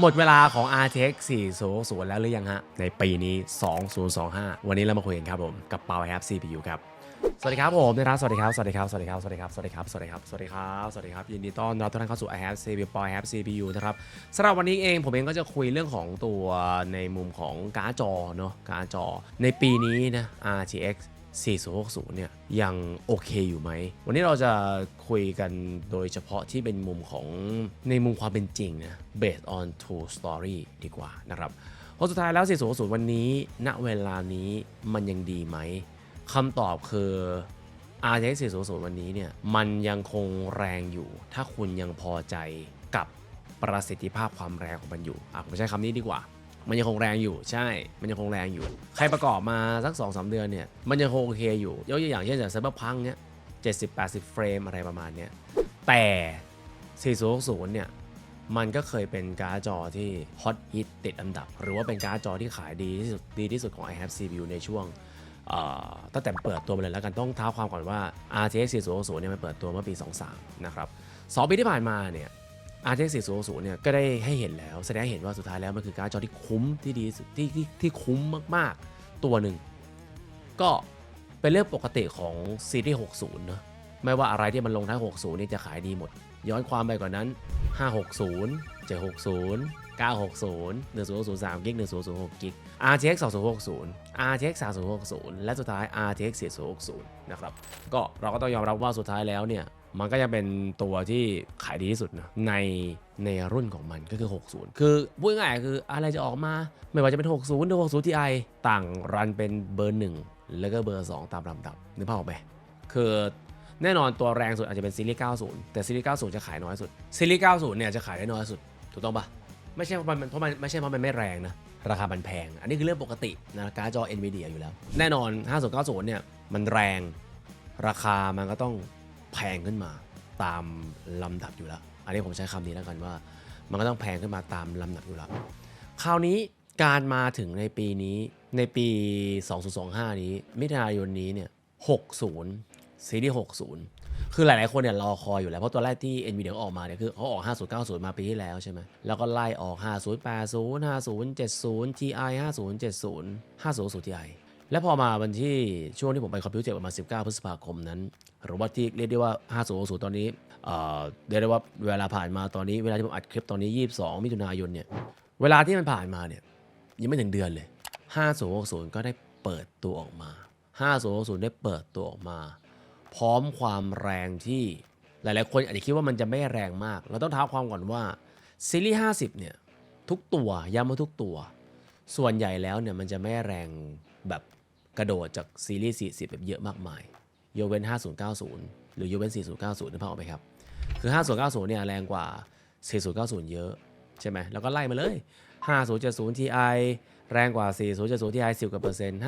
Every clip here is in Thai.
หมดเวลาของ RTX 400แล้วหรือยังฮะ ในปีนี้ 2025 วันนี้เรามาคุยกันครับผมกับเปาแอป CPU ครับสวัสดีครับผมนะครับ สวัสดีครับ สวัสดีครับ สวัสดีครับ สวัสดีครับ สวัสดีครับ สวัสดีครับ สวัสดีครับ สวัสดีครับ ยินดีต้อนรับทุกท่านเข้าสู่ i have CPU ปอ have CPU นะครับสำหรับวันนี้เองผมเองก็จะคุยเรื่องของตัวในมุมของการ์ดจอเนาะการ์ดจอ ในปีนี้นะ RTX 4060 เนี่ยยังโอเคอยู่ไหม วันนี้เราจะคุยกันโดยเฉพาะที่เป็นมุมของในมุมความเป็นจริงนะ based on true story ดีกว่านะครับพราะสุดท้ายแล้ว 4060 วันนี้ ณ เวลานี้มันยังดีไหมคำตอบคือ RTX 4060 วันนี้เนี่ยมันยังคงแรงอยู่ ถ้าคุณยังพอใจกับประสิทธิภาพความแรงของมันอยู่อะผมใช้คำนี้ดีกว่า มันยังคงแรงอยู่ใช่ มันยังคงแรงอยู่ ใครประกอบมาสัก2-3เดือนเนี่ย มันยังคงโอเคอยู่ยกตัวอย่างเช่นอย่างไซเบอร์พังเนี่ย70-80เฟรมอะไรประมาณเนี้ยแต่4060เนี่ยมันก็เคยเป็นการ์ดจอที่ฮอตฮิตติดอันดับ หรือว่าเป็นการ์ดจอที่ขายดีที่สุดดีที่สุดของ i have CPU ในช่วงตั้งแต่เปิดตัวมาเลยแล้วกันต้องเท้าความก่อนว่า RTX 4060เนี่ยมันเปิดตัวเมื่อปี 23 นะครับสองปีที่ผ่านมาเนี่ย RTX 4060เนี่ยก็ได้ให้เห็นแล้ว แสดงให้เห็นว่าสุดท้ายแล้วมันคือการ์ดจอที่คุ้มที่ดีที่ที่ที่ที่คุ้มมากๆ ตัวหนึ่ง ก็เป็นเรื่องปกติของซีรีส์60 เนอะไม่ว่าอะไรที่มันลงท้าย 60 นี่จะขายดีหมด ย้อนความไปกว่านนั้น 560 760 960 1003กิก1006กิก RTX 2060 RTX 3060 และสุดท้าย RTX 4060 นะครับ ก็เราก็ต้องยอมรับว่าสุดท้ายแล้วเนี่ย มันก็จะเป็นตัวที่ขายดีที่สุดนะในในรุ่นของมันก็คือ 60 คือพูดง่ายๆคืออะไรจะออกมา ไม่ว่าจะเป็น 60 หรือ 60 Ti ต่างรันเป็นเบอร์ 1 แล้วก็เบอร์ 2 ตามลำดับนึกภาพออกไหมคือแน่นอนตัวแรงสุดอาจจะเป็นซีรีส์ 90 แต่ซีรีส์ 90 จะขายน้อยสุดซีรีส์ 90 เนี่ยจะขายได้น้อยสุด ถูกต้องปะไม่ใช่เพราะมันเพราะมันไม่ใช่เพราะมันไม่แรงนะ ราคามันแพง อันนี้คือเรื่องปกตินะการ์ดจอ NVIDIA อยู่แล้ว แน่นอน 5090 เนี่ย มันแรง ราคามันก็ต้องแพงขึ้นมาตามลำดับอยู่แล้ว อันนี้ผมใช้คำนี้แล้วกันว่า มันก็ต้องแพงขึ้นมาตามลำดับอยู่แล้ว คราวนี้การมาถึงในปีนี้ในปี 2025 นี้ มิถุนายนนี้เนี่ย 60 ซีรีส์60 คือหลาย ๆ คนเนี่ยรอคอยอยู่แล้ว เพราะตัวแรกที่ NVIDIA ออกมาเนี่ยคือเขาออก 5090 มาปีที่แล้วใช่ไหมแล้วก็ไล่ออก 5080 5070 Ti 5070 500 Ti แล้วพอมาวันที่ช่วงที่ผมไปคอมพิวเตอร์ประมาณ 19 พฤษภาคมนั้น หรือว่าที่เรียกได้ว่า 500ตอนนี้เอ่อเรียกได้ว่าเวลาผ่านมาตอนนี้เวลาที่ผมอัดคลิปตอนนี้ 22 มิถุนายนเนี่ยเวลาที่มันผ่านมาเนี่ยยังไม่ถึงเดือนเลย 5060 ก็ได้เปิดตัวออกมา 5060 ได้เปิดตัวออกมา พร้อมความแรงที่หลาย ๆ คนอาจจะคิดว่ามันจะไม่แรงมาก เราต้องท้าความก่อนว่าซีรีส์50 เนี่ย ทุกตัวย้ำว่าทุกตัว ส่วนใหญ่แล้วเนี่ยมันจะไม่แรงแบบกระโดดจากซีรีส์ 40 แบบเยอะมากมายยกเว้น 5090 หรือยกเว้น 4090นึกภาพออกไหมครับ คือ 5090 เนี่ยแรงกว่า 4090 เยอะ ใช่ไหมแล้วก็ไล่มาเลย 5070 Ti แรงกว่า 4070 Ti 10กว่าเปอร์เซ็นต์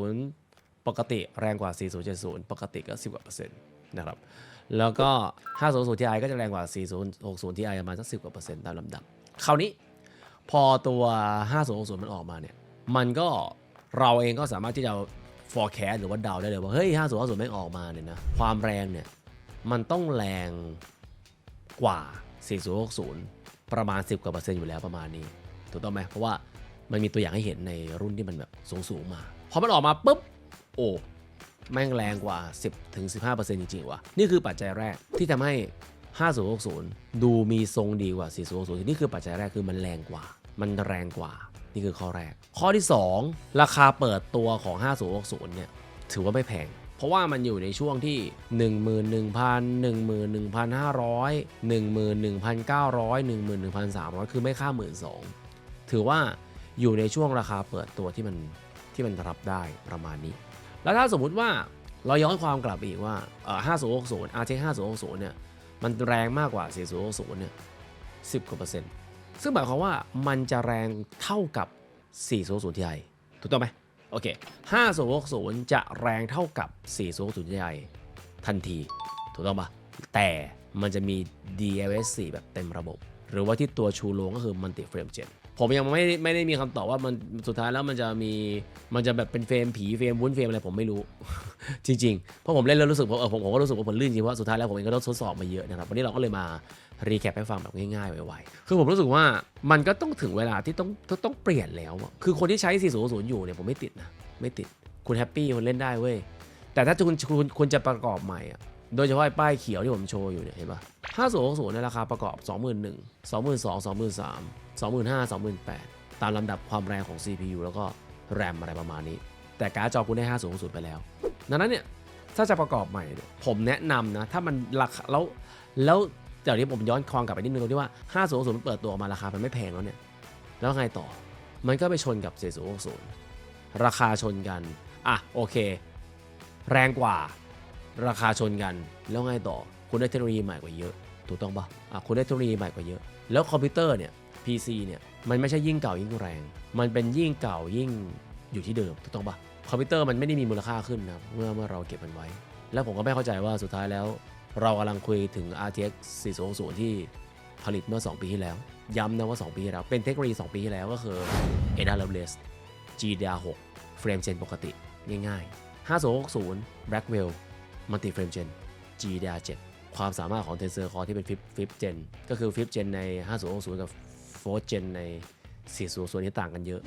5070 ปกติแรงกว่า 4070 ปกติก็ 10กว่าเปอร์เซ็นต์นะครับ แล้วก็ 500 Ti ก็จะแรงกว่า 4060 Ti ประมาณสัก 10กว่าเปอร์เซ็นต์ตามลำดับ คราวนี้พอตัว 5060 มันออกมาเนี่ย มันก็เราเองก็สามารถที่จะ forecast หรือว่าเดาได้เลยว่า เฮ้ย 5060 ไม่ออกมาเนี่ยนะ ความแรงเนี่ย มันต้องแรงกว่า 4060 ประมาณ 10กว่าเปอร์เซ็นต์อยู่แล้วประมาณนี้ ถูกต้องไหมเพราะว่ามันมีตัวอย่างให้เห็นในรุ่นที่มันแบบสูงๆมา พอมันออกมาปุ๊บ โอ้แม่งแรงกว่า 10ถึง15%จริงๆว่ะ นี่คือปัจจัยแรกที่ทำให้ 5060 ดูมีทรงดีกว่า 4060 นี่คือปัจจัยแรกคือมันแรงกว่า มันแรงกว่า นี่คือข้อแรก ข้อที่ 2 ราคาเปิดตัวของ 5060 เนี่ย ถือว่าไม่แพง เพราะว่ามันอยู่ในช่วงที่ 11,000 11,500 11,900 11,300 คือไม่ค่า 12,000 ถือว่าอยู่ในช่วงราคาเปิดตัวที่มันที่มันรับได้ประมาณนี้ แล้วถ้าสมมุติว่าเราย้อนความกลับไปอีกว่า5060 RTX 5060เนี่ยมันแรงมากกว่า 4060เนี่ย10กว่าเปอร์เซ็นต์ซึ่งหมายความว่ามันจะแรงเท่ากับ 400 Ti ถูกต้องไหมโอเค5060 จะแรงเท่ากับ 400 Ti ทันที ถูกต้องปะแต่มันจะมี DLSS 4แบบเต็มระบบ หรือว่าที่ตัวชูโรงก็คือมันติเฟรมเจน ผมยังไม่ไม่ได้มีคำตอบว่ามันสุดท้ายแล้วมันจะมีมันจะแบบเป็นเฟรมผีเฟรมวุ้นเฟรมอะไรผมไม่รู้ จริงๆเพราะผมเล่นแล้วรู้สึกว่าเออผมผมก็รู้สึกว่าผมลื่นจริงเพราะสุดท้ายแล้วผมเองก็ต้องทดสอบมาเยอะนะครับวันนี้เราก็เลยมารีแคปให้ฟังแบบง่ายๆไวๆคือผมรู้สึกว่ามันก็ต้องถึงเวลาที่ต้องต้องเปลี่ยนแล้วอะคือคนที่ใช้ 400 อยู่เนี่ยผมไม่ติดนะไม่ติดคุณแฮปปี้คุณเล่นได้เว้ยแต่ถ้าคุณคุณคุณจะประกอบใหม่อะโดยเฉพาะไอ้ป้ายเขียวที่ผมโชว์อยู่เนี่ยเห็นปะ5060ในราคาประกอบ 21,000 22,000 23,000 25,000 28,000 ตามลำดับความแรงของ CPU แล้วก็แรมอะไรประมาณนี้ แต่การ์ดจอคุณได้5060ไปแล้ว ดังนั้นเนี่ยถ้าจะประกอบใหม่ ผมแนะนำนะ ถ้ามันราคาแล้วแล้วเดี๋ยวนี้ผมย้อนความกลับไปนิดนึงตรงที่ว่า5060มันเปิดตัวออกมาราคามันไม่แพงแล้วเนี่ย แล้วไงต่อ มันก็ไปชนกับ4060 ราคาชนกัน อะโอเค แรงกว่า ราคาชนกัน แล้วไงต่อ คุณได้เทคโนโลยีใหม่กว่าเยอะ ถูกต้องปะอะคุณได้เทคโนโลยีใหม่กว่าเยอะ แล้วคอมพิวเตอร์เนี่ย PC เนี่ยมันไม่ใช่ยิ่งเก่ายิ่งแรง มันเป็นยิ่งเก่ายิ่งอยู่ที่เดิมถูกต้องปะคอมพิวเตอร์มันไม่ได้มีมูลค่าขึ้นนะเมื่อเมื่อเราเก็บมันไว้ แล้วผมก็ไม่เข้าใจว่าสุดท้ายแล้ว เรากำลังคุยถึง RTX 4060 ที่ผลิตเมื่อ 2 ปีที่แล้ว ย้ำนะว่า 2 ปีที่แล้ว เป็นเทคโนโลยี 2 ปีที่แล้วก็คือ ADA Loveless GDR6 เฟรมเจนปกติง่ายๆ 5060 Blackwell Multi Frame Gen GDR7 ความสามารถของ Tensor Core ที่เป็น Fifth Gen ก็คือ Fifth Gen ใน 5060 กับ Fourth Gen ใน 4060นี้ต่างกันเยอะ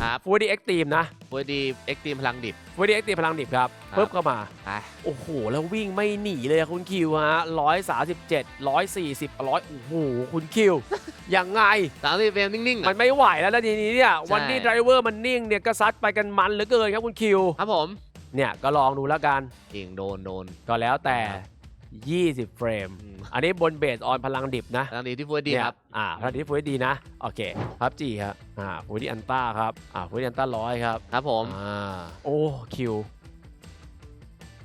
ครับ Full HD Extreme นะฟูดีเอ็กตีมพลังดิบ Full HD Extreme พลังดิบครับครับปึ๊บเข้ามา ไปโอ้โห แล้ววิ่งไม่หนีเลยอะคุณคิวฮะร้อยสาสิบเจ็ดร้อยสี่สิบร้อยโอ้โห คุณคิว ยังไงสามสิบเฟรมนิ่งๆมัอะนไม่ไหวแล้วนะทีนี้เนี่ยใช่วันนี้ไดรเวอร์มันนิ่งเนี่ยก็ซัดไปกันมันเหลือเกินครับคุณคิว ครับผมเนี่ยก็ลองดูแล้วกันเก่งโดนโดน ก็แล้วแต่ครับ20 เฟรม อืม อันนี้บนเบสออนพลังดิบนะพลังดิบที่ฟูดีเนี่ยครับอ่าพลังดิบฟูดีนะ โอเคพับจีครับอ่าฟูดีอันต้าครับอ่าฟูดีอันต้าร้อยครับครับผม อ่าโอ้คิว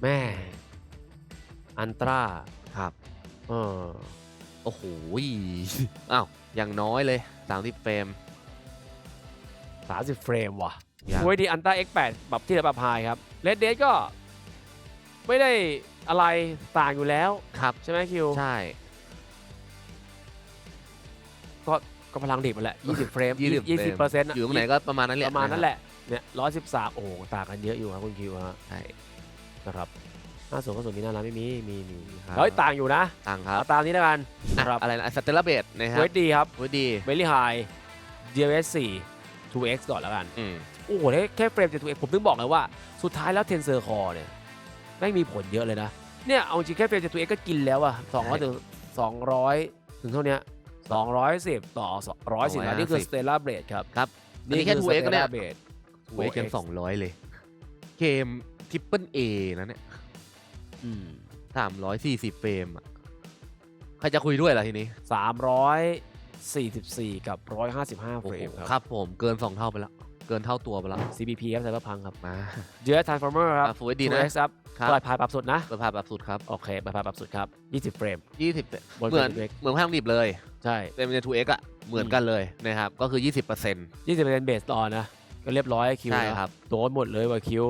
แม่ อันตราครับ เออ โอ้โหอ้าว อย่างน้อยเลยสามสิบเฟรม 30 เฟรมว่ะยังฟูดีอันต้า X8 ปรับที่ระดับไฮครับเลดเดก็ ไม่ได้อะไรต่างอยู่แล้ว ครับ ใช่ไหมคิว ใช่ ก็ก็พลังดิบมาแหละ 20 เฟรม 20 20เปอร์เซ็นต์อยู่ตรงไหนก็ประมาณนั้นแหละประมาณนั้นแหละ เนี่ย 113 โอ้โหต่างกันเยอะอยู่ครับคุณคิวฮะ ใช่ นะครับ หน้าส่วนก็ส่วนนี้หน้าร้านไม่มีมีมีครับเฮ้ยต่างอยู่นะต่างครับเอาตามนี้แล้วกันอะครับอะไรนะสเตลเบดนะครัเวบทดีครับฟูดีเวลี่ไฮ DLS 4 2x ก่อนแล้วกัน อืมโอ้โหแค่แค่เฟรมจาก 2x ผมถึงบอกเลยว่าสุดท้ายแล้ว Tensor Core เนี่ยไม่งมีผลเยอะเลยนะ เนี่ยเอาจริงแค่เฟรมจาก 2x ก็กินแล้วอะ200ถึง200 ถึงเท่าเนี้ย210 ต่อ110อันนี้คือ Stellar Blade ครับครับอันนี้แค่คือ 2x ก็เนี่ย Stellar Blade เวทกันสองร้อยเลย เกมทริปเปิลเอนะเนี่ยอืม สามร้อยสี่สิบเฟรมอะใครจะคุยด้วยล่ะทีนี้344กับ155เฟรมคครับ รับผมเกิน2เท่าไปแล้ว เกินเท่าตัวไปแล้ว CBP ครับ Cyberpunk ครับมา Jet Transformer ครับฟูดีนะ 2x ครับครับปล่อยผ่านปรับสุดนะ เปิดภาพแบบสุดครับโอเคปล่อยผ่านปรับสุดครับ 20 เฟรม20บนเหมือน 2x เหมือนข้างดิบเลยใช่ เป็นเป็น 2x อะ เหมือนกันเลยนะครับ ก็คือ 20%เ20%เบสต่อนะ ก็เรียบร้อยคิวใช่นะครับ โดนหมดเลยว่ะคิว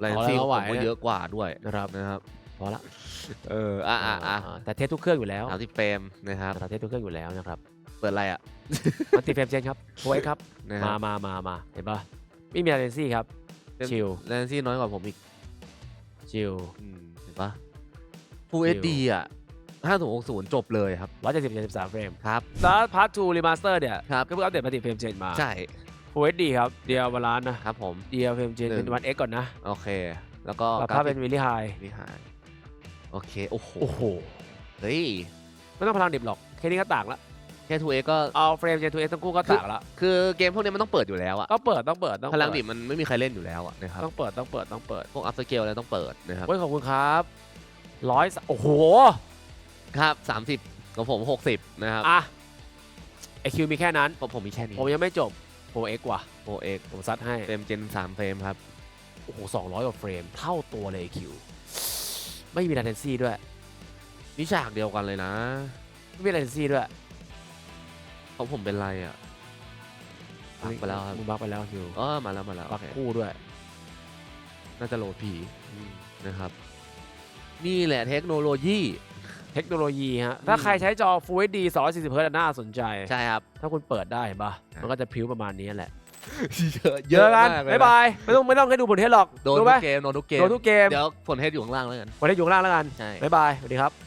แรงเอาแล้วซี่เอาไหวผมก็นะเยอะกว่าด้วยนะครับนะครับพอละเอออะอะอะแต่เทสทุกเครื่องอยู่แล้วสามสิบเฟรมนะครับแต่เทสทุกเครื่องอยู่แล้วนะครับเปิดอะไรอะมันติเฟรมเจนครับโอ้ยครับนะคมารับมามามาเห็นปะไม่มีอะไรซี่ครับชิลแรงซี่น้อยกว่าผมอีกชิลอืมเห็นปะ Full HD อะ5060จบเลยครับ170 73เฟรมครับแล้วพาร์ท2รีมาสเตอร์เนี่ยครับก็เพิ่งอัปเดตมาติเฟรมเจนมาใช่ Full HD ครับเดียวบาลานซ์นะครับผมเดียวเฟรมเจนหนึ่เป็นงวันเอ็กก่อนนะ โอเค แล้วก็ปรับภาพเป็นวิลลี่ไฮวิหารโอเค โอ้โหโอ้โหเฮ้ยไม่ต้องพลังดิบหรอก แค่นี้ก็ต่างละแค่ 2A ก็เอาเฟรมเจนทูเอ็กทั้งคู่ก็ต่างละคือเกมพวกนี้มันต้องเปิดอยู่แล้วอะต้องเปิดต้องเปิดต้องพเปิลังดิบมันไม่มีใครเล่นอยู่แล้วอะนะครับต้องเปิดต้องเปิดต้องเปิดพวกอัพสเกลอะไรต้องเปิดนะครับเฮ้ยขอบคุณครับร้อยโอ้โหครับ30ของผม60นะครับอะไอคิวมีแค่นั้นผมผมมีแค่นี้ผมยังไม่จบ โปรเอ็กว่ะโอเอกผมซัดให้เฟรมเจน3เฟรมครับ โอ้โหสองร้อยกว่าเฟรม เท่าตัวเลยคิว ไม่มี latency ด้วย นี่ฉากเดียวกันเลยนะ ไม่มี latency ด้วยของผมเป็นไรอะบักไปแล้วครับมึงบักไปแล้วคิวเออมาแล้วมาแล้วบักโอเคคู่ด้วย น่าจะโหลดผีนะครับ นี่แหละเทคโนโลยี เทคโนโลยีฮะ ถ้าใครใช้จอ Full HD 240 Hz น่าสนใจ ใช่ครับ ถ้าคุณเปิดได้เห็นปะอะ มันก็จะพริ้วประมาณนี้แหละ เยอะเยอะกันมเลบ๊ายบาย ไม่ต้องไม่ต้องให้ดูผลเทสหรอกโดนรู้ทุไหมกเกมโดนทุกเกมโดนทุกเกมเดี๋ยวผลเทสอยู่ข้างล่างแล้วกันผลเทสอยู่ข้างล่างแล้วกันใช่ บ๊ายบาย สวัสดีครับ